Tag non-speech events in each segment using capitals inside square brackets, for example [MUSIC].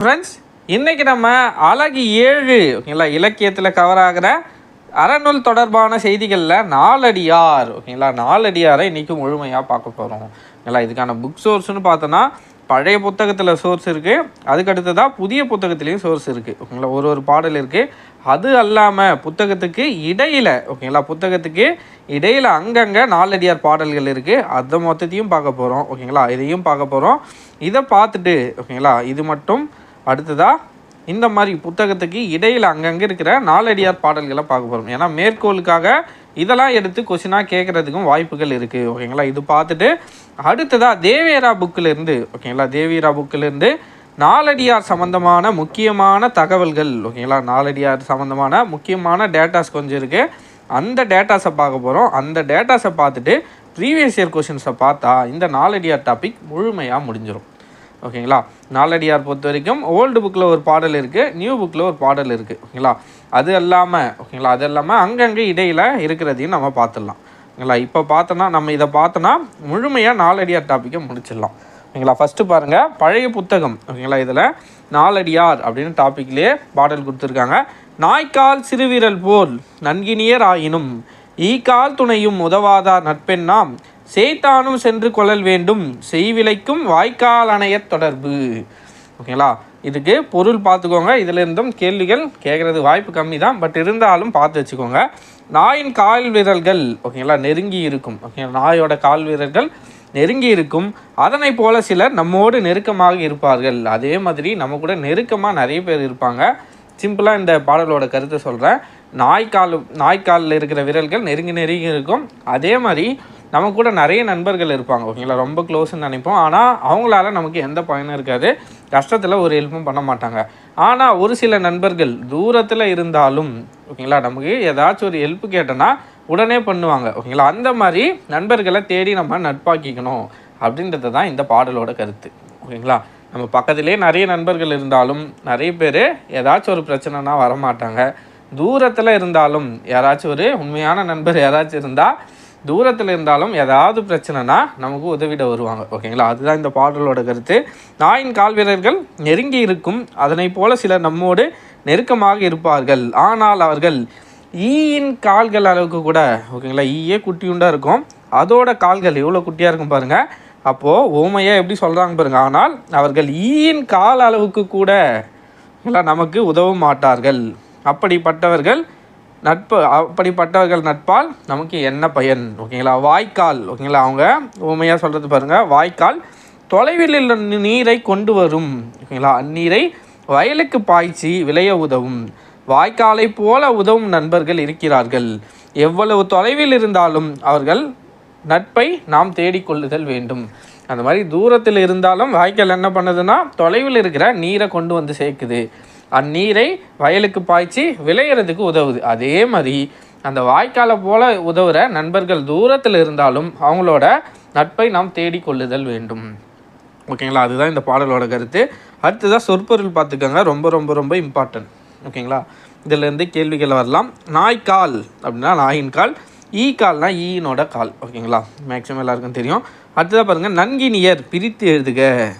Friends இன்றைக்கி நம்ம அழகு ஏழு ஓகேங்களா இலக்கியத்தில் கவர் ஆகிற அறநூல் தொடர்பான செய்திகளில் நாலடியார் ஓகேங்களா நாலடியாரை இன்றைக்கி முழுமையாக பார்க்க போகிறோம் ஓகேங்களா இதுக்கான புக் சோர்ஸ்னு பார்த்தோன்னா பழைய புத்தகத்தில் சோர்ஸ் இருக்குது அதுக்கு அடுத்ததாக புதிய புத்தகத்துலேயும் சோர்ஸ் இருக்குது ஓகேங்களா ஒரு ஒரு பாடல் இருக்குது அது அல்லாமல் புத்தகத்துக்கு இடையில் ஓகேங்களா புத்தகத்துக்கு இடையில் அங்கங்கே நாலடியார் பாடல்கள் இருக்குது அதை மொத்தத்தையும் பார்க்க போகிறோம் ஓகேங்களா இதையும் பார்க்க போகிறோம் இதை பார்த்துட்டு ஓகேங்களா இது மட்டும் அடுத்ததாக இந்த மாதிரி புத்தகத்துக்கு இடையில் அங்கங்கே இருக்கிற நாலடியார் பாடல்களை பார்க்க போகிறோம் ஏன்னா மேற்கோளுக்காக இதெல்லாம் எடுத்து கொஷினாக கேட்குறதுக்கும் வாய்ப்புகள் இருக்குது ஓகேங்களா? இது பார்த்துட்டு அடுத்ததாக தேவேரா புக்கில் இருந்து ஓகேங்களா? தேவியரா புக்கில் இருந்து நாலடியார் சம்மந்தமான முக்கியமான தகவல்கள் ஓகேங்களா? நாலடியார் சம்மந்தமான முக்கியமான டேட்டாஸ் கொஞ்சம் இருக்குது அந்த டேட்டாஸை பார்க்க போகிறோம் அந்த டேட்டாஸை பார்த்துட்டு ப்ரீவியஸ் இயர் கொஷின்ஸை பார்த்தா இந்த நாலடியார் டாபிக் முழுமையாக முடிஞ்சிடும் ஓகேங்களா? நாலடியார் பொறுத்த வரைக்கும் ஓல்டு புக்கில் ஒரு பாடல் இருக்குது நியூ புக்கில் ஒரு பாடல் இருக்குது ஓகேங்களா? அது இல்லாமல் ஓகேங்களா? அது இல்லாமல் அங்கங்கே இடையில் இருக்கிறதையும் நம்ம பார்த்துடலாம். ஓகேங்களா? இப்போ பார்த்தோன்னா நம்ம இதை பார்த்தோன்னா முழுமையாக நாலடியார் டாப்பிக்கை முடிச்சிடலாம். ஓகேங்களா? ஃபஸ்ட்டு பாருங்கள் பழைய புத்தகம். ஓகேங்களா? இதில் நாலடியார் அப்படின்னு டாப்பிக்லேயே பாடல் கொடுத்துருக்காங்க. நாய்க்கால் சிறுவிரல் போல் நன்கினியர் ஆயினும் ஈக்கால் துணையும் உதவாதார் நட்பெண்ணாம். சேத்தானும் சென்று கொள்ளல் வேண்டும். செய்விலைக்கும் வாய்க்கால் அணையத் தொடர்பு. ஓகேங்களா? இதுக்கு பொருள் பார்த்துக்கோங்க. இதில் இருந்தும் கேள்விகள் கேட்குறது வாய்ப்பு கம்மி தான் பட் இருந்தாலும் பார்த்து வச்சுக்கோங்க. நாயின் கால் விரல்கள் ஓகேங்களா நெருங்கி இருக்கும். ஓகேங்களா நாயோட கால் விரல்கள் நெருங்கி இருக்கும். அதனை போல சிலர் நம்மோடு நெருக்கமாக இருப்பார்கள். அதே மாதிரி நம்ம கூட நெருக்கமாக நிறைய பேர் இருப்பாங்க. சிம்பிளாக இந்த பாடலோட கருத்தை சொல்கிறேன் நாய்க்கால் நாய்க்காலில் இருக்கிற விரல்கள் நெருங்கி நெருங்கி இருக்கும். அதே மாதிரி நம்ம கூட நிறைய நண்பர்கள் இருப்பாங்க ஓகேங்களா? ரொம்ப க்ளோஸ்ன்னு நினைப்போம். ஆனால் அவங்களால நமக்கு எந்த பயனும் இருக்காது. கஷ்டத்தில் ஒரு ஹெல்ப்பும் பண்ண மாட்டாங்க. ஆனால் ஒரு சில நண்பர்கள் தூரத்தில் இருந்தாலும் ஓகேங்களா? நமக்கு ஏதாச்சும் ஒரு ஹெல்ப் கேட்டோன்னா உடனே பண்ணுவாங்க. ஓகேங்களா? அந்த மாதிரி நண்பர்களை தேடி நம்ம நட்பாக்கிக்கணும் அப்படின்றது தான் இந்த பாடலோட கருத்து. ஓகேங்களா? நம்ம பக்கத்திலே நிறைய நண்பர்கள் இருந்தாலும் நிறைய பேர் ஏதாச்சும் ஒரு பிரச்சனைனா வரமாட்டாங்க. தூரத்தில் இருந்தாலும் யாராச்சும் ஒரு உண்மையான நண்பர் யாராச்சும் இருந்தால் தூரத்தில் இருந்தாலும் ஏதாவது பிரச்சனைனா நமக்கு உதவிட வருவாங்க. ஓகேங்களா? அதுதான் இந்த பாடலோட கருத்து. நாயின் கால் வீரர்கள் நெருங்கி இருக்கும். அதனை போல சிலர் நம்மோடு நெருக்கமாக இருப்பார்கள். ஆனால் அவர்கள் ஈயின் கால்கள் அளவுக்கு கூட ஓகேங்களா ஈயே குட்டியுண்டாக இருக்கும். அதோட கால்கள் எவ்வளோ குட்டியாக இருக்கும் பாருங்கள் அப்போது ஓமையாக எப்படி சொல்கிறாங்க பாருங்க. ஆனால் அவர்கள் ஈயின் கால் அளவுக்கு கூட எல்லாம் நமக்கு உதவ மாட்டார்கள். அப்படிப்பட்டவர்கள் நட்பு அப்படிப்பட்டவர்கள் நட்பால் நமக்கு என்ன பயன்? ஓகேங்களா? வாய்க்கால். ஓகேங்களா? அவங்க உண்மையாக சொல்கிறது பாருங்கள் வாய்க்கால் தொலைவில் உள்ள நீரை கொண்டு வரும். ஓகேங்களா? அந்நீரை வயலுக்கு பாய்ச்சி விளைய உதவும். வாய்க்காலை போல உதவும் நண்பர்கள் இருக்கிறார்கள். எவ்வளவு தொலைவில் இருந்தாலும் அவர்கள் நட்பை நாம் தேடிக்கொள்ளுதல் வேண்டும். அந்த மாதிரி தூரத்தில் இருந்தாலும் வாய்க்கால் என்ன பண்ணுதுன்னா தொலைவில் இருக்கிற நீரை கொண்டு வந்து சேர்க்குது. அந்நீரை வயலுக்கு பாய்ச்சி விளையிறதுக்கு உதவுது. அதே மாதிரி அந்த வாய்க்காலை போல உதவுற நண்பர்கள் தூரத்தில் இருந்தாலும் அவங்களோட நட்பை நாம் தேடிக்கொள்ளுதல் வேண்டும். ஓகேங்களா? அதுதான் இந்த பாடலோட கருத்து. அடுத்ததாக சொற்பொருள் பார்த்துக்கோங்க. ரொம்ப ரொம்ப ரொம்ப இம்பார்ட்டன்ட் ஓகேங்களா? இதிலேருந்து கேள்விகள் வரலாம். நாய்க்கால் அப்படின்னா நாயின் கால் ஈ கால்னா ஈயினோட கால். ஓகேங்களா? மேக்ஸிமம் எல்லாருக்கும் தெரியும். அடுத்ததாக பாருங்கள் நன்கினியர் பிரித்து எழுதுக.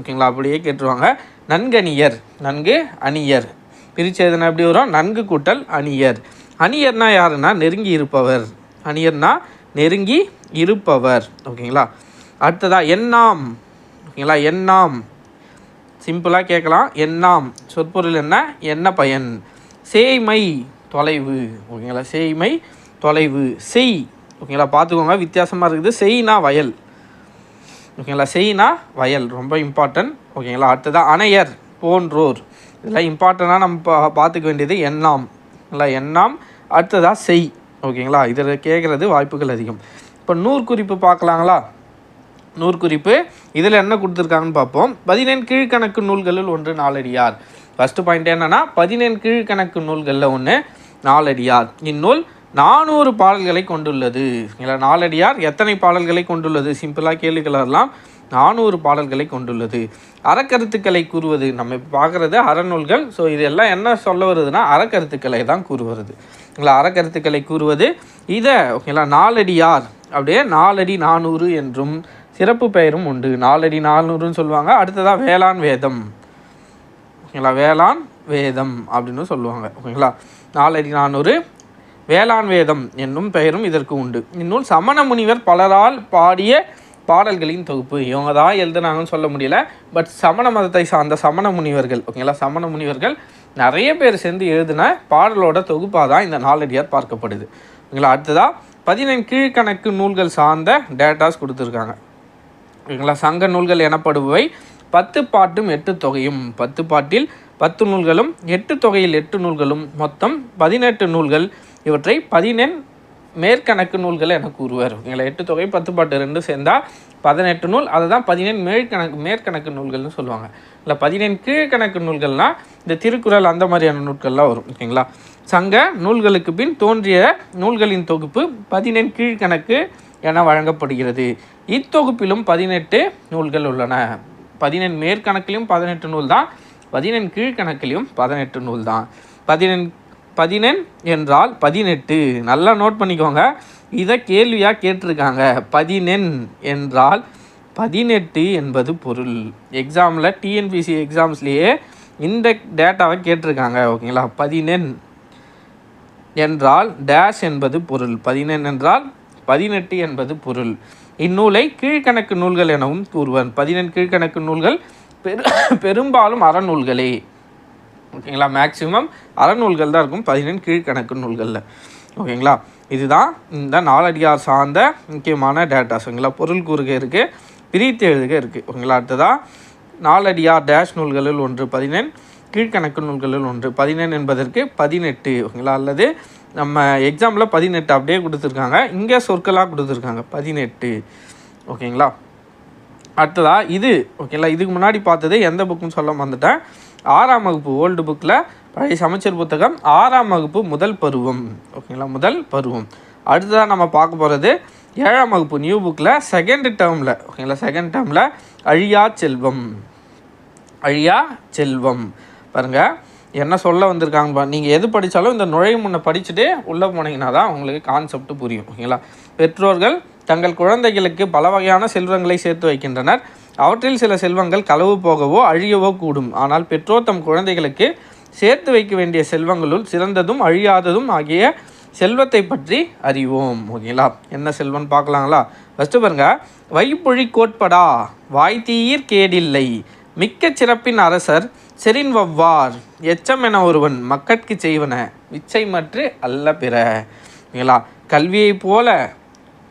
ஓகேங்களா? அப்படியே கேட்டுருவாங்க. நன்கணியர் நன்கு அணியர். பிரித்து எழுதுனா எப்படி வரும்? நன்கு கூட்டல் அணியர். அணியர்னா யாருன்னா? நெருங்கி இருப்பவர். அணியர்னா நெருங்கி இருப்பவர். ஓகேங்களா? அடுத்ததா எண்ணாம். ஓகேங்களா? எண்ணாம். சிம்பிளாக கேட்கலாம். எண்ணாம். சொற்பொருள் என்ன? என்ன பயன். சேய்மை தொலைவு. ஓகேங்களா? சேய்மை தொலைவு. செய். ஓகேங்களா? பார்த்துக்கோங்க. வித்தியாசமாக இருக்குது. செய்னா வயல். ஓகேங்களா? செய்னா வயல். ரொம்ப இம்பார்ட்டன்ட் ஓகேங்களா? அடுத்ததாக அணையர் போன்றோர். இதெல்லாம் இம்பார்ட்டண்ட்டாக நம்ம பா பார்த்துக்க வேண்டியது எண்ணாம். இல்லை எண்ணாம். அடுத்ததாக செய். ஓகேங்களா? இதில் கேட்குறது வாய்ப்புகள் அதிகம். இப்போ நூற்குறிப்பு பார்க்கலாங்களா? நூற்குறிப்பு இதில் என்ன கொடுத்துருக்காங்கன்னு பார்ப்போம். பதினேழு கீழ்கணக்கு நூல்களில் ஒன்று நாலடியார். ஃபஸ்ட்டு பாயிண்ட் என்னன்னா பதினேழு கீழ்கணக்கு நூல்களில் ஒன்று நாலடியார். இந்நூல் நானூறு பாடல்களை கொண்டுள்ளது. இல்லை நாலடியார் எத்தனை பாடல்களை கொண்டுள்ளது? சிம்பிளாக கேள்விகள் வரலாம். நானூறு பாடல்களை கொண்டுள்ளது. அறக்கருத்துக்களை கூறுவது நம்ம இப்போ பார்க்குறது அறநூல்கள். ஸோ இதெல்லாம் என்ன சொல்ல வருதுன்னா அறக்கருத்துக்களை தான் கூறுவது. இல்லை அறக்கருத்துக்களை கூறுவது இதை ஓகேங்களா நாலடியார் அப்படியே நாலடி நானூறு என்றும் சிறப்பு பெயரும் உண்டு. நாலடி நானூறுன்னு சொல்லுவாங்க. அடுத்ததாக வேளாண் வேதம். ஓகேங்களா வேளாண் வேதம் அப்படின்னு சொல்லுவாங்க. ஓகேங்களா நாலடி நானூறு. வேளாண் வேதம் என்னும் பெயரும் இதற்கு உண்டு. இந்நூல் சமண முனிவர் பலரால் பாடிய பாடல்களின் தொகுப்பு. இவங்க தான் எழுதுனாங்கன்னு சொல்ல முடியல. பட் சமண மதத்தை சார்ந்த சமண முனிவர்கள் ஓகேங்களா சமண முனிவர்கள் நிறைய பேர் சேர்ந்து எழுதின பாடலோட தொகுப்பாக தான் இந்த நாளடியார் பார்க்கப்படுது. ஓகேங்களா அடுத்ததாக பதினெண் கீழ்கணக்கு நூல்கள் சார்ந்த டேட்டாஸ் கொடுத்துருக்காங்க. ஓகேங்களா சங்க நூல்கள் எனப்படுபவை பத்து பாட்டும் எட்டு தொகையும். பத்து பாட்டில் பத்து நூல்களும் எட்டு தொகையில் எட்டு நூல்களும். மொத்தம் பதினெட்டு நூல்கள். இவற்றை பதினெண் மேற்கணக்கு நூல்களை என கூறுவார்? ஓகேங்களா எட்டு தொகை பத்து பாட்டு ரெண்டு சேர்ந்தால் பதினெட்டு நூல். அதை தான் பதினேழு மேற்கணக்கு மேற்கணக்கு நூல்கள்னு சொல்லுவாங்க. இல்லை பதினேழு கீழ்கணக்கு நூல்கள்னால் இந்த திருக்குறள் அந்த மாதிரியான நூல்கள்லாம் வரும் ஓகேங்களா? சங்க நூல்களுக்கு பின் தோன்றிய நூல்களின் தொகுப்பு பதினெண் கீழ்கணக்கு என வழங்கப்படுகிறது. இத்தொகுப்பிலும் பதினெட்டு நூல்கள் உள்ளன. பதினெண் மேற்கணக்கிலும் பதினெட்டு நூல் தான் பதினெண் கீழ்கணக்கிலும் பதினெட்டு நூல் தான் பதினெண் பதினெண் என்றால் பதினெட்டு. நல்லா நோட் பண்ணிக்கோங்க. இதை கேள்வியாக கேட்டிருக்காங்க. பதினெண் என்றால் பதினெட்டு என்பது பொருள். எக்ஸாமில் டிஎன்பிசி எக்ஸாம்ஸ்லேயே இந்த டேட்டாவை கேட்டிருக்காங்க. ஓகேங்களா பதினெண் என்றால் டேஷ் என்பது பொருள். பதினெண் என்றால் பதினெட்டு என்பது பொருள். இந்நூலை கீழ்கணக்கு நூல்கள் எனவும் கூறுவர். பதினெண் கீழ்கணக்கு நூல்கள் பெரு பெரும்பாலும் அறநூல்களே. ஓகேங்களா? மேக்ஸிமம் அறநூல்கள் தான் இருக்கும். பதினெண் கீழ்கணக்கு நூல்களில். ஓகேங்களா? இதுதான் இந்த நாலடியார் சார்ந்த முக்கியமான டேட்டாஸ் ஓகேங்களா? பொருள் கூறுக இருக்குது பிரித்து எழுதுக இருக்குது ஓகேங்களா? அடுத்ததாக நாலடியார் டேஷ் நூல்களில் ஒன்று பதினெண் கீழ்கணக்கு நூல்களில் ஒன்று பதினெண் என்பதற்கு பதினெட்டு. ஓகேங்களா? அல்லது நம்ம எக்ஸாமில் பதினெட்டு அப்படியே கொடுத்துருக்காங்க. இங்கே சொற்களாக கொடுத்துருக்காங்க. பதினெட்டு. ஓகேங்களா? அடுத்ததா இது. ஓகேங்களா? இதுக்கு முன்னாடி பார்த்தது எந்த புக்குன்னு சொல்ல வந்துட்டேன் ஆறாம் வகுப்பு ஓல்டு புக்கில் பழைய சமச்சீர் புத்தகம் ஆறாம் வகுப்பு முதல் பருவம். ஓகேங்களா முதல் பருவம். அடுத்ததாக நம்ம பார்க்க போகிறது ஏழாம் வகுப்பு நியூ புக்கில் செகண்ட் டேர்மில் ஓகேங்களா செகண்ட் டேர்மில் அழியா செல்வம். அழியா செல்வம். பாருங்கள் என்ன சொல்ல வந்திருக்காங்கப்பா நீங்கள் எது படித்தாலும் இந்த நுழைவு முன்ன படிச்சுட்டு உள்ளே போனீங்கன்னா தான் உங்களுக்கு கான்செப்ட் புரியும் ஓகேங்களா பெற்றோர்கள் தங்கள் குழந்தைகளுக்கு பல வகையான செல்வங்களை சேர்த்து வைக்கின்றனர். அவற்றில் சில செல்வங்கள் களவு போகவோ அழியவோ கூடும். ஆனால் பெற்றோர் தம் குழந்தைகளுக்கு சேர்த்து வைக்க வேண்டிய செல்வங்களுள் சிறந்ததும் அழியாததும் ஆகிய செல்வத்தை பற்றி அறிவோம். ஓகேங்களா? என்ன செல்வம்னு பார்க்கலாங்களா? ஃபஸ்ட்டு பாருங்க. வைப்பொழி கோட்படா வாய்த்தீர் கேடில்லை. மிக்க சிறப்பின் அரசர் செரின் வவ்வார். எச்சம் என ஒருவன் மக்கட்கு செய்வன. விச்சை மற்று அல்ல பிற. ஓகேங்களா? கல்வியைப் போல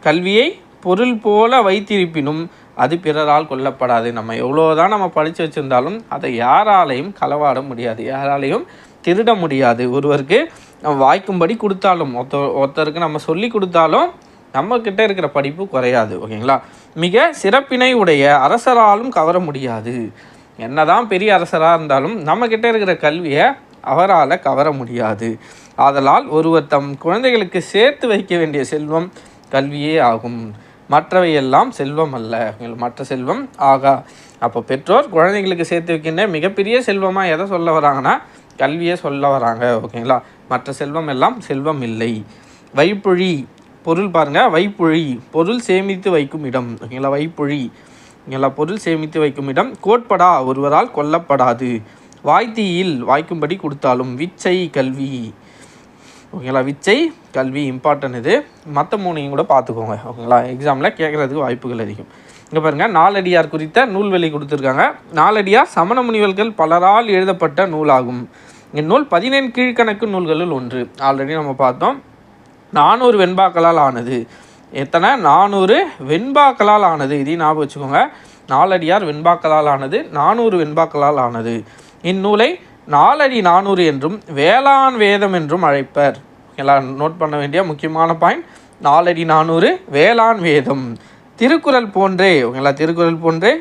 கல்வியை பொருள் போல வைத்திருப்பினும் அது பிறரால் கொல்லப்படாது. நம்ம எவ்வளோதான் நம்ம படித்து வச்சுருந்தாலும் அதை யாராலையும் களவாட முடியாது. யாராலையும் திருட முடியாது. ஒருவருக்கு நம்ம வாய்க்கும்படி கொடுத்தாலும் ஒருத்த ஒருத்தருக்கு நம்ம சொல்லி கொடுத்தாலும் நம்மக்கிட்ட இருக்கிற படிப்பு குறையாது. ஓகேங்களா? மிக சிறப்பினை உடைய அரசராலும் கவர முடியாது. என்னதான் பெரிய அரசராக இருந்தாலும் நம்மக்கிட்ட இருக்கிற கல்வியை அவரால் கவர முடியாது. ஆதலால் ஒருவர் தம் குழந்தைகளுக்கு சேர்த்து வைக்க வேண்டிய செல்வம் கல்வியே ஆகும். மற்றவை எல்லாம் செல்வம் அல்ல. மற்ற செல்வம் ஆகா. அப்போ பெற்றோர் குழந்தைங்களுக்கு சேர்த்து வைக்கின்ற மிகப்பெரிய செல்வமாக எதை சொல்ல வராங்கன்னா கல்வியை சொல்ல வராங்க ஓகேங்களா? மற்ற செல்வம் எல்லாம் செல்வம் இல்லை. வைப்புழி பொருள் பாருங்க வைப்புழி பொருள் சேமித்து வைக்கும் இடம் ஓகேங்களா? வைப்புழி ஓகேங்களா? பொருள் சேமித்து வைக்கும் இடம். கோட்படா ஒருவரால் கொல்லப்படாது. வாய்த்தீயில் வாய்க்கும்படி கொடுத்தாலும் விச்சை கல்வி ஓகேங்களா? விச்சை கல்வி இம்பார்ட்டன் இது. மற்ற மூணையும் கூட பார்த்துக்கோங்க ஓகேங்களா? எக்ஸாமில் கேட்குறதுக்கு வாய்ப்புகள் அதிகம். இங்கே பாருங்கள் நாலடியார் குறித்த நூல்வெளி கொடுத்துருக்காங்க. நாலடியார் சமண முனிவர்கள் பலரால் எழுதப்பட்ட நூலாகும். இந்நூல் பதினேழு கீழ்கணக்கு நூல்களில் ஒன்று. ஆல்ரெடி நம்ம பார்த்தோம். நானூறு வெண்பாக்களால் ஆனது. எத்தனை? நானூறு வெண்பாக்களால் ஆனது. இதையும் ஞாபகம் வச்சுக்கோங்க. நாலடியார் வெண்பாக்களால் ஆனது நானூறு வெண்பாக்களால் ஆனது. இந்நூலை நாலடி நானூறு என்றும் வேளாண் வேதம் என்றும் அழைப்பர். எல்லாம் நோட் பண்ண வேண்டிய முக்கியமான பாயிண்ட் நாலடி நானூறு வேளாண் வேதம். திருக்குறள் போன்றே ஓகேங்களா? திருக்குறள் போன்றே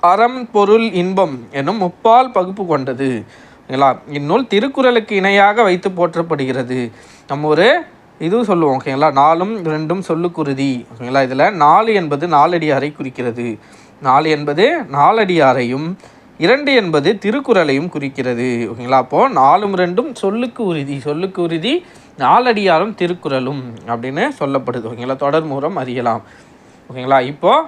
அறம் பொருள் இன்பம் என்னும் முப்பால் பகுப்பு கொண்டது. ஓகேங்களா? இந்நூல் திருக்குறளுக்கு இணையாக வைத்து போற்றப்படுகிறது. நம்ம ஒரு இது சொல்லுவோம் ஓகேங்களா? நாலும் ரெண்டும் சொல்லுக்குருதி ஓகேங்களா? இதில் நாலு என்பது நாலடியாரை குறிக்கிறது. நாலு என்பது நாலடியாரையும் இரண்டு என்பது திருக்குறளையும் குறிக்கிறது. ஓகேங்களா? அப்போது நாலும் ரெண்டும் சொல்லுக்கு உறுதி சொல்லுக்கு உறுதி நாலடியாரும் திருக்குறளும் அப்படின்னு சொல்லப்படுது. ஓகேங்களா? தொடர் மூலம் அறியலாம். ஓகேங்களா? இப்போது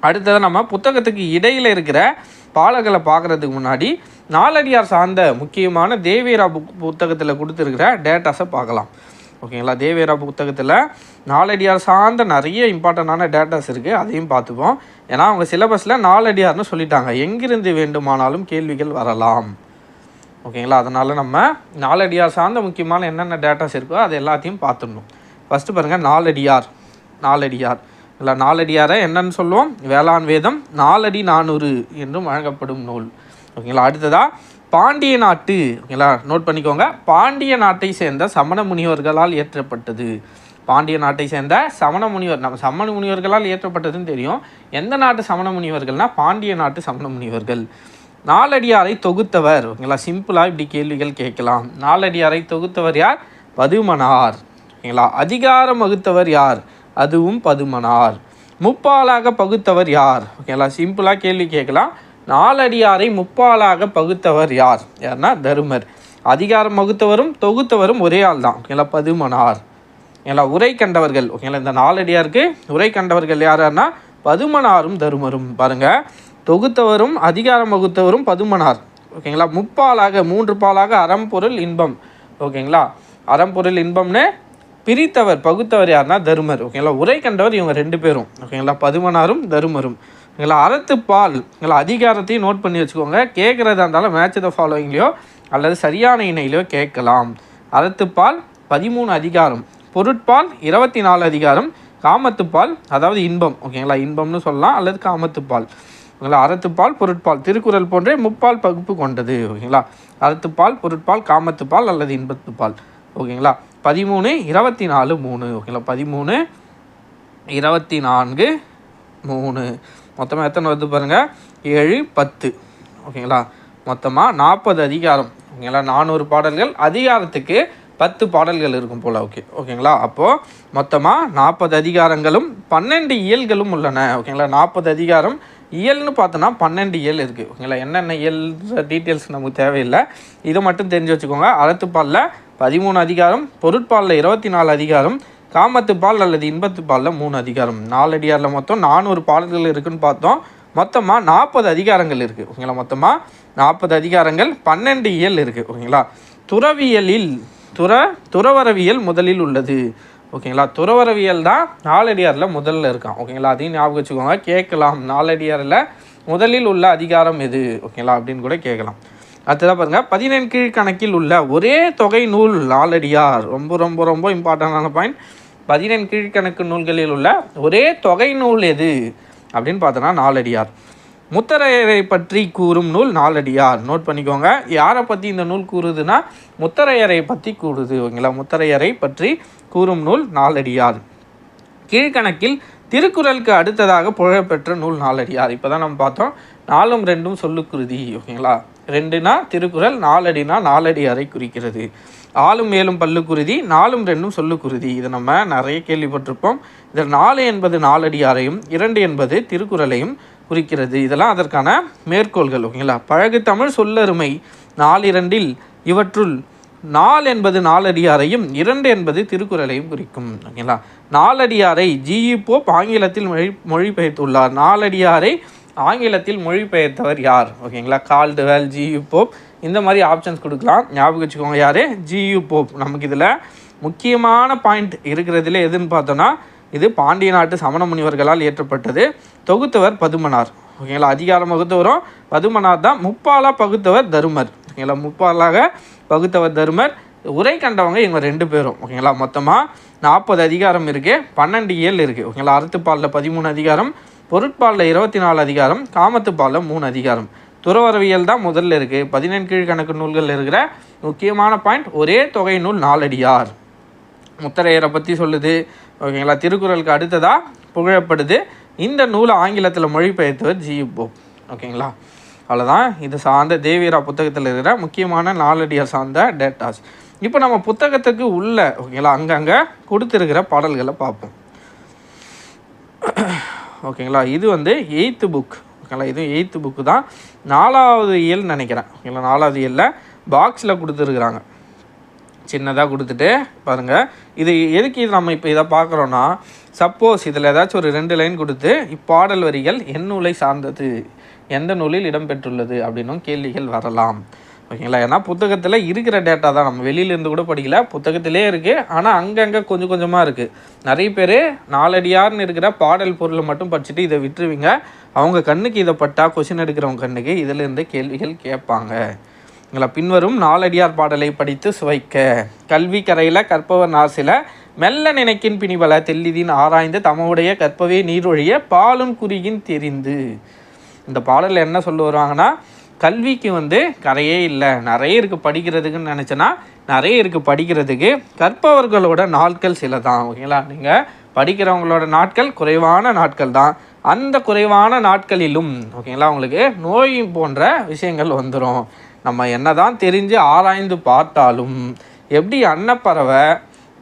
அடுத்தது நம்ம புத்தகத்துக்கு இடையில் இருக்கிற பாடல்களை பார்க்குறதுக்கு முன்னாடி நாலடியார் சார்ந்த முக்கியமான தேவியரா புக் புத்தகத்தில் கொடுத்துருக்கிற டேட்டாஸை பார்க்கலாம். ஓகேங்களா? தேவியரா புத்தகத்தில் நாலடியார் சார்ந்த நிறைய இம்பார்ட்டண்டான டேட்டாஸ் இருக்குது அதையும் பார்த்துப்போம். ஏன்னா அவங்க சிலபஸில் நாலடியார்னு சொல்லிட்டாங்க. எங்கிருந்து வேண்டுமானாலும் கேள்விகள் வரலாம். ஓகேங்களா? அதனால் நம்ம நாலடியார் சார்ந்த முக்கியமான என்னென்ன டேட்டாஸ் இருக்கோ அது எல்லாத்தையும் பார்த்துடணும். ஃபஸ்ட்டு பாருங்கள் நாலடியார். நாலடியார். இல்லை நாலடியாரை என்னன்னு சொல்லுவோம்? வேளாண் வேதம் நாலடி நானூறு என்றும் வழங்கப்படும் நூல். ஓகேங்களா? அடுத்ததாக பாண்டிய நாட்டு ஓகேங்களா நோட் பண்ணிக்கோங்க. பாண்டிய நாட்டை சேர்ந்த சமண முனிவர்களால் இயற்றப்பட்டது. பாண்டிய நாட்டை சேர்ந்த சமண முனிவர் நம்ம சமண முனிவர்களால் இயற்றப்பட்டதுன்னு தெரியும். எந்த நாட்டு சமண முனிவர்கள்னால் பாண்டிய நாட்டு சமண முனிவர்கள். நாலடியாரை தொகுத்தவர். ஓகேங்களா சிம்பிளாக இப்படி கேள்விகள் கேட்கலாம். நாலடியாரை தொகுத்தவர் யார்? பதுமனார். ஓகேங்களா அதிகாரம் வகுத்தவர் யார்? அதுவும் பதுமனார். முப்பாலாக பகுத்தவர் யார்? ஓகேங்களா சிம்பிளாக கேள்வி கேட்கலாம். நாலடியாரை முப்பாலாக பகுத்தவர் யார்? யார்னா தருமர். அதிகாரம் வகுத்தவரும் தொகுத்தவரும் ஒரே ஆள் தான். ஓகேங்களா பதுமனார். ஓகேங்களா உரை கண்டவர்கள். ஓகேங்களா இந்த நாலடியாருக்கு உரை கண்டவர்கள் யாருன்னா பதுமனாரும் தருமரும். பாருங்க. தொகுத்தவரும் அதிகாரம் வகுத்தவரும் பதுமனார். ஓகேங்களா? முப்பாலாக மூன்று பாலாக அறம்பொருள் இன்பம். ஓகேங்களா? அறம்பொருள் இன்பம்னு பிரித்தவர் பகுத்தவர் யாருன்னா தருமர். ஓகேங்களா? உரை கண்டவர் இவங்க ரெண்டு பேரும். ஓகேங்களா? பதுமனாரும் தருமரும். எங்களை அறத்துப்பால் எங்களை அதிகாரத்தையும் நோட் பண்ணி வச்சுக்கோங்க. கேட்குறதா இருந்தாலும் மேட்ச் த ஃபாலோவிங்லையோ அல்லது சரியான இணையிலையோ கேட்கலாம். அறத்துப்பால் பதிமூணு அதிகாரம். பொருட்பால் இருபத்தி நாலு அதிகாரம் காமத்துப்பால் அதாவது இன்பம். ஓகேங்களா இன்பம்னு சொல்லலாம் அல்லது காமத்துப்பால் ஓகேங்களா அறத்துப்பால் பொருட்பால். திருக்குறள் போன்றே முப்பால் பகுப்பு கொண்டது. ஓகேங்களா அறத்துப்பால் பொருட்பால் காமத்துப்பால் அல்லது இன்பத்துப்பால் ஓகேங்களா பதிமூணு இருபத்தி நாலு மூணு ஓகேங்களா பதிமூணு இருபத்தி நான்கு மூணு. மொத்தமாக எத்தனை வருது பாருங்கள் ஏழு பத்து. ஓகேங்களா? மொத்தமாக நாற்பது அதிகாரம். ஓகேங்களா? நானூறு பாடல்கள். அதிகாரத்துக்கு பத்து பாடல்கள் இருக்கும் போல். ஓகே. ஓகேங்களா? அப்போது மொத்தமாக நாற்பது அதிகாரங்களும் பன்னெண்டு இயல்களும் உள்ளன. ஓகேங்களா? நாற்பது அதிகாரம். இயல்னு பார்த்தோன்னா பன்னெண்டு இயல் இருக்குது ஓகேங்களா? என்னென்ன இயல்? டீட்டெயில்ஸ் நமக்கு தேவையில்லை. இதை மட்டும் தெரிஞ்சு வச்சுக்கோங்க. அறத்துப்பாலில் பதிமூணு அதிகாரம் பொருட்பாலில் இருபத்தி நாலு அதிகாரம் காமத்துப்பால் அல்லது இன்பத்துப்பாலில் மூணு அதிகாரம். நாலடியாரில் மொத்தம் நானூறு பாடல்கள் இருக்குன்னு பார்த்தோம். மொத்தமாக நாற்பது அதிகாரங்கள் இருக்குது ஓகேங்களா? மொத்தமாக நாற்பது அதிகாரங்கள் பன்னெண்டு இயல் இருக்குது ஓகேங்களா? துறவியலில் துற துறவரவியல் முதலில் உள்ளது. ஓகேங்களா? துறவரவியல் தான் நாலடியாரில் முதல்ல இருக்கான். ஓகேங்களா? அதையும் ஞாபகம் வச்சுக்கோங்க. கேட்கலாம். நாலடியாரில் முதலில் உள்ள அதிகாரம் எது? ஓகேங்களா? அப்படின்னு கூட கேட்கலாம். அடுத்ததாக பாருங்கள் பதினெண் கீழ்கணக்கில் உள்ள ஒரே தொகை நூல் நாலடியார் ரொம்ப ரொம்ப ரொம்ப இம்பார்ட்டண்டான பாயிண்ட் பதினெண் கீழ்கணக்கு நூல்களில் உள்ள ஒரே தொகை நூல் எது? அப்படின்னு பார்த்தோன்னா நாலடியார். முத்தரையரை பற்றி கூறும் நூல் நாலடியார். நோட் பண்ணிக்கோங்க. யாரை பற்றி இந்த நூல் கூறுதுன்னா முத்தரையரை பற்றி கூறுது. ஓகேங்களா? முத்தரையரை பற்றி கூறும் நூல் நாலடியார். கீழ்கணக்கில் திருக்குறளுக்கு அடுத்ததாக புகழ்பெற்ற நூல் நாலடியார். இப்போ தான் நம்ம பார்த்தோம் நாலும் ரெண்டும் சொல்லுக்குருதி. ஓகேங்களா? ரெண்டுனா திருக்குறள் நாலடினா நாலடியாரை குறிக்கிறது. ஆளும் மேலும் பல்லுக்குருதி நாலும் ரெண்டும் சொல்லுக்குருதி இதை நம்ம நிறைய கேள்விப்பட்டிருப்போம். இதில் நாலு என்பது நாலடியாரையும் இரண்டு என்பது திருக்குறளையும் குறிக்கிறது. இதெல்லாம் அதற்கான மேற்கோள்கள் ஓகேங்களா? பழகு தமிழ் சொல்லருமை நாலிரண்டில் இவற்றுள் நால் என்பது நாலடியாரையும் இரண்டு என்பது திருக்குறளையும் குறிக்கும் ஓகேங்களா? நாலடியாரை ஜிஇ போப் ஆங்கிலத்தில் மொழி மொழிபெயர்த்துள்ளார். நாலடியாரை ஆங்கிலத்தில் மொழிபெயர்த்தவர் யார்? ஓகேங்களா? Caldwell G U Pope. இந்த மாதிரி ஆப்ஷன்ஸ் கொடுக்கலாம். ஞாபகம் வச்சுக்கோங்க யார்? G U Pope. நமக்கு இதில் முக்கியமான பாயிண்ட் இருக்கிறதுல எதுன்னு பார்த்தோன்னா இது பாண்டிய நாட்டு சமண முனிவர்களால் இயற்றப்பட்டது. தொகுத்தவர் பதுமனார். ஓகேங்களா? அதிகாரம் வகுத்தவரும் பதுமனார் தான். முப்பாலாக பகுத்தவர் தருமர். ஓகேங்களா? முப்பாலாக பகுத்தவர் தருமர். உரை கண்டவங்க இவங்க ரெண்டு பேரும். ஓகேங்களா? மொத்தமாக நாற்பது அதிகாரம் இருக்குது பன்னெண்டு இயல் இருக்குது ஓகேங்களா? அறுத்துப்பாலில் பதிமூணு அதிகாரம். பொருட்பாலில் இருபத்தி நாலு அதிகாரம் காமத்துப்பாலில் மூணு அதிகாரம். துறவரவியல் தான் முதல்ல இருக்குது பதினெண் கீழ்கணக்கு நூல்கள் இருக்கிற முக்கியமான பாயிண்ட் ஒரே தொகை நூல் நாலடியார். முத்தரையரை பற்றி சொல்லுது. ஓகேங்களா? திருக்குறளுக்கு அடுத்ததாக புகழப்படுது. இந்த நூலை ஆங்கிலத்தில் மொழிபெயர்த்தவர் ஜி. போப் ஓகேங்களா? அவ்வளோதான் இது சார்ந்த தேவியரா புத்தகத்தில் இருக்கிற முக்கியமான நாலடியார் சார்ந்த டேட்டாஸ். இப்போ நம்ம புத்தகத்துக்கு உள்ள ஓகேங்களா அங்கங்கே கொடுத்துருக்கிற பாடல்களை பார்ப்போம். ஓகேங்களா? இது வந்து எயித்து புக் ஓகேங்களா? இதுவும் எயித்து புக்கு தான். நாலாவது இயல் நினைக்கிறேன். ஓகேங்களா? நாலாவது இயலில் பாக்ஸில் கொடுத்துருக்குறாங்க. சின்னதாக கொடுத்துட்டு பாருங்கள் இது எதுக்கு இது நம்ம இப்போ இதை பார்க்குறோன்னா சப்போஸ் இதில் ஏதாச்சும் ஒரு ரெண்டு லைன் கொடுத்து இப்பாடல் வரிகள் என் நூலை சார்ந்தது எந்த நூலில் இடம்பெற்றுள்ளது அப்படின்னும் கேள்விகள் வரலாம். ஓகேங்களா? ஏன்னா புத்தகத்தில் இருக்கிற டேட்டா தான். நம்ம வெளியிலேருந்து கூட படிக்கல. புத்தகத்திலே இருக்குது ஆனால் அங்கங்கே கொஞ்சம் கொஞ்சமாக இருக்குது நிறைய பேர் நாலடியார்னு இருக்கிற பாடல் பொருளை மட்டும் படிச்சுட்டு இதை விட்டுருவீங்க. அவங்க கண்ணுக்கு இதை பட்டா கொஷின் எடுக்கிறவங்க கண்ணுக்கு இதிலிருந்து கேள்விகள் கேட்பாங்க. எங்களை பின்வரும் நாலடியார் பாடலை படித்து சுவைக்க. கல்வி கரையில் கற்பவர் நாசில. மெல்ல நினைக்கின் பிணிபல தெல்லிதின் ஆராய்ந்து தமவுடைய கற்பவே நீரொழிய பாலும் குறியின் தெரிந்து. இந்த பாடலில் என்ன சொல்ல வருவாங்கன்னா கல்விக்கு வந்து கரையே இல்லை. நிறைய இருக்குது படிக்கிறதுக்குன்னு நினச்சேன்னா நிறைய இருக்குது படிக்கிறதுக்கு. கற்பவர்களோட நாட்கள் சில தான் ஓகேங்களா? நீங்கள் படிக்கிறவங்களோட நாட்கள் குறைவான நாட்கள் தான். அந்த குறைவான நாட்களிலும் ஓகேங்களா உங்களுக்கு நோய் போன்ற விஷயங்கள் வந்துடும் நம்ம என்னதான் தெரிஞ்சு ஆராய்ந்து பார்த்தாலும் எப்படி அன்னப்பறவை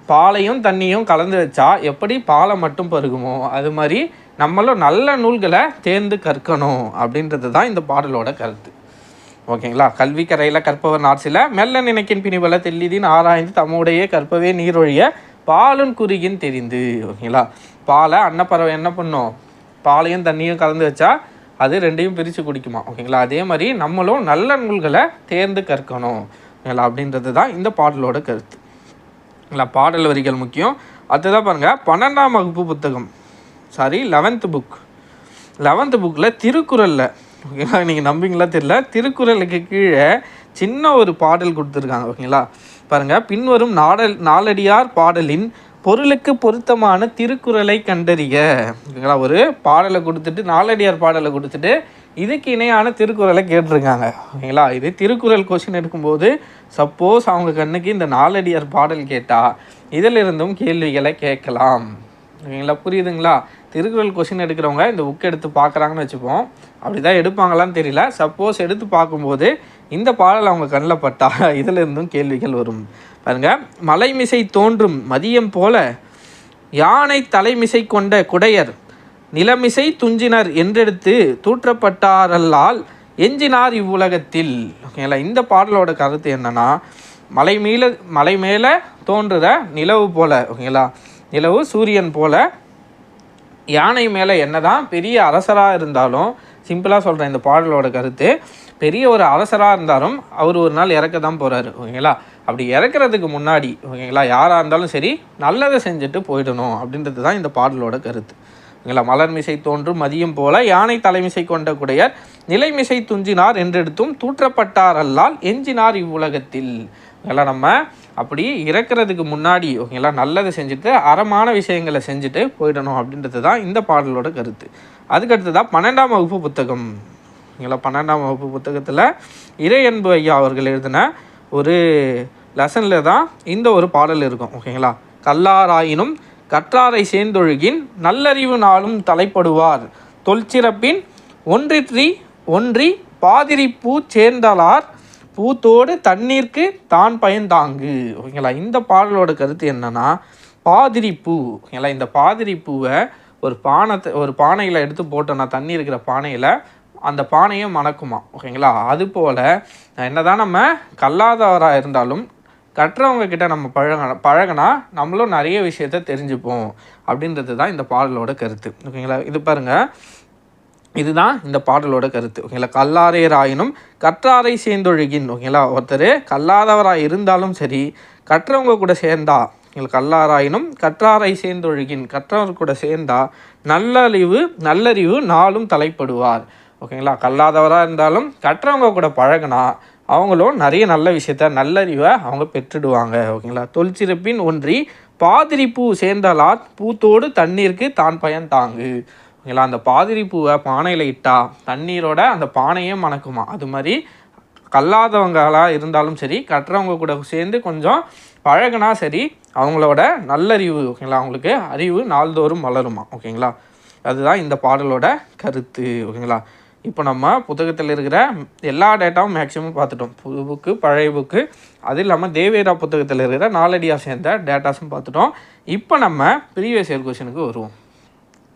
பாலையும் தண்ணியும் கலந்து வச்சா எப்படி பாலை மட்டும் பருகுமோ அது மாதிரி நம்மளும் நல்ல நூல்களை தேர்ந்து கற்கணும் அப்படின்றது தான் இந்த பாடலோட கருத்து. ஓகேங்களா? கல்வி கரையில் கற்பவர் நாட்சில மெல்ல நினைக்கின் பிணிவல தெல்லிதின் ஆராய்ந்து தம்முடைய கற்பவே நீரொழிய பாலுன் குறுகின் தெரிந்து. ஓகேங்களா? பாலை அன்னப்பறவை என்ன பண்ணும்? பாலையும் தண்ணியும் கலந்து வச்சா அது ரெண்டையும் பிரித்து குடிக்குமா? ஓகேங்களா? அதே மாதிரி நம்மளும் நல்ல நூல்களை தேர்ந்து கற்கணும். ஓகேங்களா? அப்படின்றது தான் இந்த பாடலோட கருத்து. இல்லை பாடல் வரிகள் முக்கியம். அடுத்ததாக பாருங்கள் பன்னெண்டாம் வகுப்பு புத்தகம். சாரி லெவன்த்து புக் லெவன்த்து புக்கில் திருக்குறளில் ஓகேங்களா? நீங்கள் நம்பிங்களா தெரியல. திருக்குறளுக்கு கீழே சின்ன ஒரு பாடல் கொடுத்துருக்காங்க ஓகேங்களா? பாருங்கள் பின்வரும் நாடல் நாலடியார் பாடலின் பொருளுக்கு பொருத்தமான திருக்குறளை கண்டறிய ஓகேங்களா? ஒரு பாடலை கொடுத்துட்டு நாலடியார் பாடலை கொடுத்துட்டு இதுக்கு இணையான திருக்குறளை கேட்டிருக்காங்க. ஓகேங்களா? இது திருக்குறள் கொஷின் எடுக்கும்போது சப்போஸ் அவங்க கண்ணுக்கு இந்த நாலடியார் பாடல் கேட்டால் இதிலிருந்தும் கேள்விகளை கேட்கலாம். ஓகேங்களா? புரியுதுங்களா? திருக்குறள் கொஷின் எடுக்கிறவங்க இந்த புக் எடுத்து பார்க்குறாங்கன்னு வச்சுப்போம். அப்படி தான் எடுப்பாங்களான்னு தெரியல. சப்போஸ் எடுத்து பார்க்கும்போது இந்த பாடல் அவங்க கண்ணில் பட்டா? [LAUGHS] இதிலிருந்தும் கேள்விகள் வரும். பாருங்க. மலைமிசை தோன்றும் மதியம் போல யானை தலைமிசை கொண்ட குடையர் நிலமிசை துஞ்சினர் என்றெடுத்து தூற்றப்பட்டாரல்லால் எஞ்சினார் இவ்வுலகத்தில். ஓகேங்களா இந்த பாடலோட கருத்து என்னென்னா மலை மேல மலை மேலே தோன்றுற நிலவு போல. ஓகேங்களா நிலவு சூரியன் போல யானை மேலே என்னதான் பெரிய அரசராக இருந்தாலும் சிம்பிளாக சொல்கிறேன் இந்த பாடலோட கருத்து. பெரிய ஒரு அரசராக இருந்தாலும் அவர் ஒரு நாள் இறக்க தான் போகிறாரு ஓகேங்களா? அப்படி இறக்குறதுக்கு முன்னாடி ஓகேங்களா யாராக இருந்தாலும் சரி நல்லதை செஞ்சுட்டு போயிடணும் அப்படின்றது தான் இந்த பாடலோட கருத்து. ஓகேங்களா? மலர்மிசை தோன்றும் மதியம் போல யானை தலைமிசை கொண்ட குடையர் நிலைமிசை துஞ்சினார் என்றெடுத்தும் தூற்றப்பட்டார் அல்லால் எஞ்சினார் இவ்வுலகத்தில். ஓகேங்களா நம்ம அப்படி இறக்குறதுக்கு முன்னாடி ஓகேங்களா நல்லதை செஞ்சுட்டு அறமான விஷயங்களை செஞ்சுட்டு போயிடணும் அப்படின்றது தான் இந்த பாடலோட கருத்து. அதுக்கடுத்து தான் பன்னெண்டாம் வகுப்பு புத்தகம். ஓகேங்களா பன்னெண்டாம் வகுப்பு புத்தகத்தில் இறை அன்பு ஐயா அவர்கள் எழுதின ஒரு லெசனில் தான் இந்த ஒரு பாடல் இருக்கும். ஓகேங்களா கல்லாராயினும் கற்றாரை சேர்ந்தொழுகின் நல்லறிவு நாளும் தலைப்படுவார். தொல்சிறப்பின் ஒன்றிற்றி ஒன்றி பாதிரி பூ சேர்ந்தலார் பூத்தோடு தண்ணீர்க்கு தான் பயந்தாங்கு. ஓகேங்களா? இந்த பாடலோட கருத்து என்னன்னா பாதிரி பூ ஓகேங்களா? இந்த பாதிரி பூவை ஒரு பானத்தை ஒரு பானையில் எடுத்து போட்டோன்னா தண்ணி இருக்கிற பானையில் அந்த பானையும் மணக்குமா? ஓகேங்களா? அதுபோல் என்னதான் நம்ம கல்லாதவராக இருந்தாலும் கற்றவங்க கிட்ட நம்ம பழக பழகினா நம்மளும் நிறைய விஷயத்த தெரிஞ்சுப்போம் அப்படின்றது தான் இந்த பாடலோட கருத்து. ஓகேங்களா? இது பாருங்கள் இதுதான் இந்த பாடலோட கருத்து ஓகேங்களா? கல்லாரையராயினும் கற்றாரை சேர்ந்தொழுகின் ஓகேங்களா? ஒருத்தர் கல்லாதவராக இருந்தாலும் சரி கற்றவங்க கூட சேர்ந்தா எங்களுக்கு கல்லாராயினும் கற்றாரை சேர்ந்தொழுகின் கற்றவர் கூட சேர்ந்தா நல்லறிவு நல்லறிவு நாளும் தலைப்படுவார் ஓகேங்களா? கல்லாதவராக இருந்தாலும் கற்றவங்க கூட பழகினா அவங்களும் நிறைய நல்ல விஷயத்த நல்லறிவை அவங்க பெற்றுடுவாங்க ஓகேங்களா? தொல்சிறப்பின் ஒன்றி பாதிரி பூ சேர்ந்தாலா பூத்தோடு தண்ணீருக்கு தான் பயன் தாங்கு ஓகேங்களா அந்த பாதிரி பூவை பானையில் இட்டா தண்ணீரோட அந்த பானையே மணக்குமா? அது மாதிரி கல்லாதவங்களாக இருந்தாலும் சரி கட்டுறவங்க கூட சேர்ந்து கொஞ்சம் பழகுனா சரி அவங்களோட நல்லறிவு ஓகேங்களா? அவங்களுக்கு அறிவு நாள்தோறும் வளருமா? ஓகேங்களா? அதுதான் இந்த பாடலோட கருத்து ஓகேங்களா? இப்போ நம்ம புத்தகத்தில் இருக்கிற எல்லா டேட்டாவும் மேக்ஸிமம் பார்த்துட்டோம். புது புக்கு பழைய புக்கு அது இல்லாமல் தேவேரா புத்தகத்தில் இருக்கிற நாலடியாக சேர்ந்த டேட்டாஸும் பார்த்துட்டோம். இப்போ நம்ம ப்ரீவியஸ் இயர் கொஷனுக்கு வருவோம்.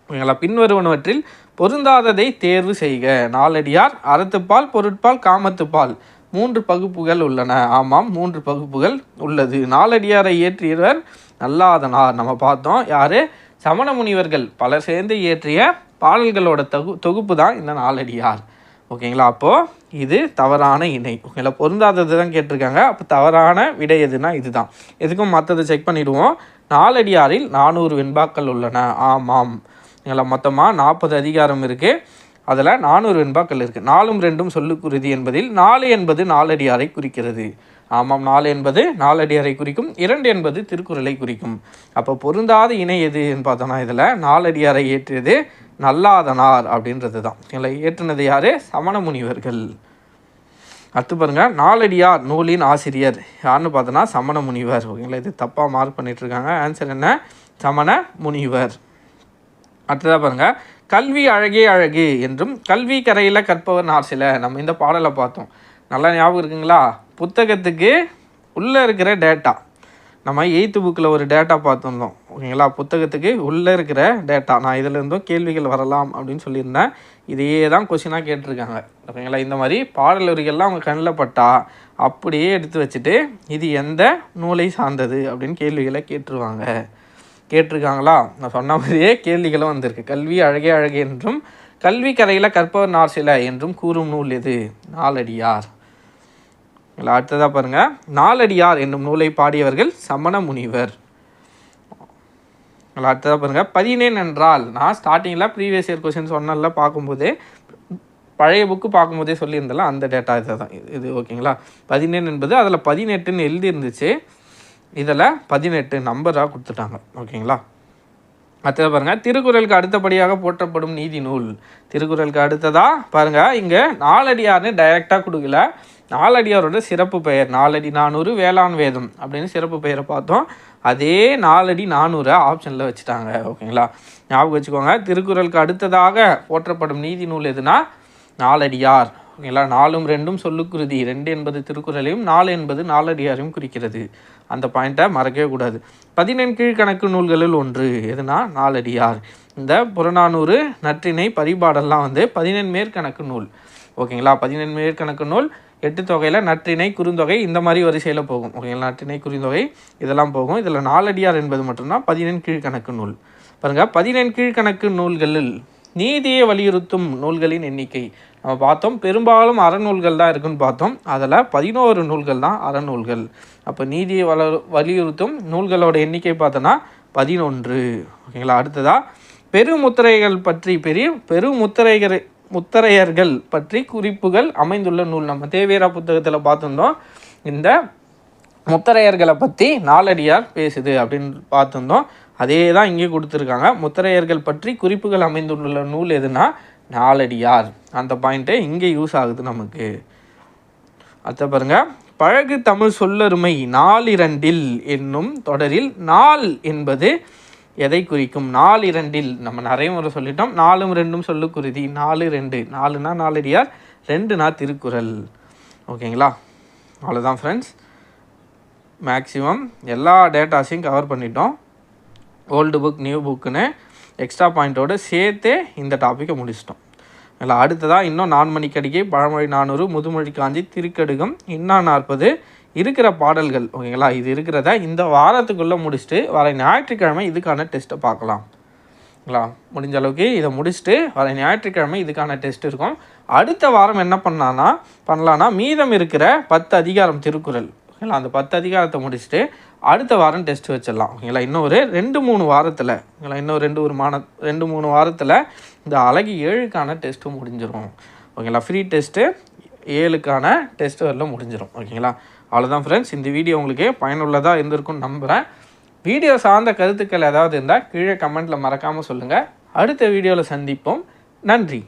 ஓகேங்களா? பின்வருவனவற்றில் பொருந்தாததை தேர்வு செய்க. நாலடியார் அறத்துப்பால் பொருட்பால் காமத்துப்பால். மூன்று பகுப்புகள் உள்ளன. ஆமாம் மூன்று பகுப்புகள் உள்ளது. நாலடியாரை இயற்றியவர் நல்லாதனார். நம்ம பார்த்தோம் யாரு? சமண முனிவர்கள். பலர் சேர்ந்து இயற்றிய பாடல்களோட தொகு தொகுப்பு தான் இந்த நாலடியார். ஓகேங்களா? அப்போது இது தவறான இணை. ஓகேங்களா? பொருந்தாதது தான் கேட்டிருக்காங்க. அப்போ தவறான விடை எதுனா இதுதான். எதுக்கும் மற்றதை செக் பண்ணிவிடுவோம் நாலடியாரில் நானூறு வெண்பாக்கள் உள்ளன. ஆமாம். ஓகேங்களா மொத்தமாக நாற்பது அதிகாரம் இருக்குது அதில் நானூறு வெண்பாக்கள் இருக்குது நாலும் ரெண்டும் சொல்லுக்குருதி என்பதில் நாலு என்பது நாலடியாரை குறிக்கிறது. ஆமாம் நாலு என்பது நாலடியாரை குறிக்கும் இரண்டு என்பது திருக்குறளை குறிக்கும். அப்போ பொருந்தாத இணை எதுன்னு பார்த்தோன்னா இதில் நாலடியாரை ஏற்றியது நல்லாதனார் அப்படின்றது தான் இதில் ஏற்றினது யார்? சமண முனிவர்கள். அடுத்து பாருங்கள் நாலடியார் நூலின் ஆசிரியர். யாருன்னு பார்த்தோன்னா சமண முனிவர். ஓகேங்களா இது தப்பாக மார்க் பண்ணிகிட்ருக்காங்க ஆன்சர் என்ன? சமண முனிவர். அடுத்ததாக பாருங்கள் கல்வி அழகே அழகு என்றும் கல்வி கரையில் கற்பவர் நார் சில. நம்ம இந்த பாடலை பார்த்தோம். நல்லா ஞாபகம் இருக்குங்களா? புத்தகத்துக்கு உள்ளே இருக்கிற டேட்டா நம்ம எயித்து புக்கில் ஒரு டேட்டா பார்த்துருந்தோம். ஓகேங்களா? புத்தகத்துக்கு உள்ளே இருக்கிற டேட்டா நான் இதிலேருந்தும் கேள்விகள் வரலாம் அப்படின்னு சொல்லியிருந்தேன். இதையே தான் கொஷினாக கேட்டிருக்காங்க. ஓகேங்களா? இந்த மாதிரி பாடல் வரிகள்லாம் அவங்க கண்ணில் பட்டா அப்படியே எடுத்து வச்சுட்டு இது எந்த நூலை சார்ந்தது அப்படின்னு கேள்விகளை கேட்டுருவாங்க. கேட்டிருக்காங்களா? நான் சொன்ன மாதிரியே கேள்விகளும் வந்திருக்கு. கல்வி அழகே அழகே என்றும் கல்வி கரையில் கற்பவர் நார் சில என்றும் கூறும் நூல் எது? நாலடியார். இல்லை அடுத்ததாக பாருங்கள் நாலடியார் என்னும் நூலை பாடியவர்கள் சமண முனிவர். இல்லை அடுத்ததாக பாருங்கள் பதினேன் என்றால் நான் ஸ்டார்டிங்கில் ப்ரீவியஸ் இயர் கொஸ்டின் சொன்னல பார்க்கும்போதே பழைய புக்கு பார்க்கும்போதே சொல்லியிருந்தல அந்த டேட்டா இதை தான் இது- இது ஓகேங்களா பதினேழு என்பது அதில் பதினெட்டுன்னு எழுதியிருந்துச்சு. இதில் பதினெட்டு நம்பராக கொடுத்துட்டாங்க. ஓகேங்களா? அடுத்தது பாருங்கள் திருக்குறளுக்கு அடுத்தபடியாக போற்றப்படும் நீதி நூல். திருக்குறளுக்கு அடுத்ததாக பாருங்கள் இங்கே நாலடியார்னு டைரெக்டாக கொடுக்கல. நாலடியாரோட சிறப்பு பெயர். நாலடி நானூறு வேளாண் வேதம் அப்படின்னு சிறப்பு பெயரை பார்த்தோம். அதே நாலடி நானூறை ஆப்ஷனில் வச்சுட்டாங்க. ஓகேங்களா? ஞாபகம் வச்சுக்கோங்க. திருக்குறளுக்கு அடுத்ததாக போற்றப்படும் நீதி நூல் எதுனா? நாலடியார். ஓகேங்களா நாலும் ரெண்டும் சொல்லுக்குருதி. ரெண்டு என்பது திருக்குறளையும் நாலு என்பது நாலடியாரையும் குறிக்கிறது. அந்த பாயிண்ட்டை மறக்கவே கூடாது. பதினெண் கீழ்கணக்கு நூல்களில் ஒன்று. எதுனா? நாலடியார். இந்த புறநானூறு நற்றிணை பரிபாடெல்லாம் வந்து பதினெண் மேற்கணக்கு நூல். ஓகேங்களா? பதினெண் மேற்கணக்கு நூல் எட்டு தொகையில் நற்றிணை குறுந்தொகை இந்த மாதிரி வரிசையில் போகும். ஓகேங்களா? நற்றிணை குறுந்தொகை இதெல்லாம் போகும். இதில் நாலடியார் என்பது மட்டும்தான் பதினெண் கீழ்கணக்கு நூல். பாருங்க பதினெண் கீழ்கணக்கு நூல்களில் நீதியை வலியுறுத்தும் நூல்களின் எண்ணிக்கை. நம்ம பார்த்தோம். பெரும்பாலும் அறநூல்கள் தான் இருக்குன்னு பார்த்தோம். அதில் பதினோரு நூல்கள் தான் அறநூல்கள். அப்போ நீதியை வள வலியுறுத்தும் நூல்களோட எண்ணிக்கை பார்த்தோன்னா பதினொன்று. ஓகேங்களா? அடுத்ததாக பெருமுத்திரைகள் பற்றி பெரிய பெருமுத்திரைகள் முத்திரையர்கள் பற்றி குறிப்புகள் அமைந்துள்ள நூல். நம்ம தேவேரா புத்தகத்தில் பார்த்துருந்தோம். இந்த முத்தரையர்களை பற்றி நாலடியார் பேசுது அப்படின்னு பார்த்துருந்தோம். அதே தான் இங்கே கொடுத்துருக்காங்க. முத்தரையர்கள் பற்றி குறிப்புகள் அமைந்துள்ள நூல் எதுனா நாலடியார். அந்த பாயிண்ட்டே இங்கே யூஸ் ஆகுது நமக்கு. அடுத்த பாருங்கள் பழகு தமிழ் சொல்லருமை நாலிரண்டில் என்னும் தொடரில் நாள் என்பது எதை குறிக்கும்? நாலு இரண்டில் நம்ம நிறைய முறை சொல்லிட்டோம். நாலும் ரெண்டும் சொல்லுக்குருதி. நாலு ரெண்டு. நாலுனா நாலடியார் ரெண்டுனா திருக்குறள். ஓகேங்களா? அவ்வளோதான் ஃப்ரெண்ட்ஸ் மேக்ஸிமம் எல்லா டேட்டாஸையும் கவர் பண்ணிட்டோம். ஓல்டு புக் நியூ புக்குன்னு எக்ஸ்ட்ரா பாயிண்ட்டோடு சேர்த்தே இந்த டாப்பிக்கை முடிச்சிட்டோம். இல்லை அடுத்ததாக இன்னும் நான் மணிக்கடிகை பழமொழி நானூறு முதுமொழி காஞ்சி திருக்கடுகம் இன்னா நாற்பது இருக்கிற பாடல்கள் ஓகேங்களா? இது இருக்கிறத இந்த வாரத்துக்குள்ளே முடிச்சுட்டு வர ஞாயிற்றுக்கிழமை இதுக்கான டெஸ்ட்டை பார்க்கலாம். ஓகேங்களா? முடிஞ்ச அளவுக்கு இதை முடிச்சுட்டு வர ஞாயிற்றுக்கிழமை இதுக்கான டெஸ்ட் இருக்கும். அடுத்த வாரம் என்ன பண்ணலான்னா பண்ணலான்னா மீதம் இருக்கிற பத்து அதிகாரம் திருக்குறள். ஓகேங்களா? அந்த பத்து அதிகாரத்தை முடிச்சுட்டு அடுத்த வாரம் டெஸ்ட் வச்சிடலாம். ஓகேங்களா? இன்னும் ஒரு ரெண்டு மூணு வாரத்தில். ஓகேங்களா? இன்னும் ரெண்டு ஒரு மான ரெண்டு மூணு வாரத்தில் இந்த அழகு ஏழுக்கான டெஸ்ட்டும் முடிஞ்சிடும் ஓகேங்களா? ஃப்ரீ டெஸ்ட்டு ஏழுக்கான டெஸ்ட் வரல முடிஞ்சிடும் ஓகேங்களா? அவ்வளோதான் ஃப்ரெண்ட்ஸ் இந்த வீடியோ உங்களுக்கு பயனுள்ளதாக இருந்திருக்கும்னு நம்புகிறேன் வீடியோ சார்ந்த கருத்துக்கள் ஏதாவது இருந்தால் கீழே கமெண்ட்டில் மறக்காமல் சொல்லுங்கள் அடுத்த வீடியோவில் சந்திப்போம். நன்றி.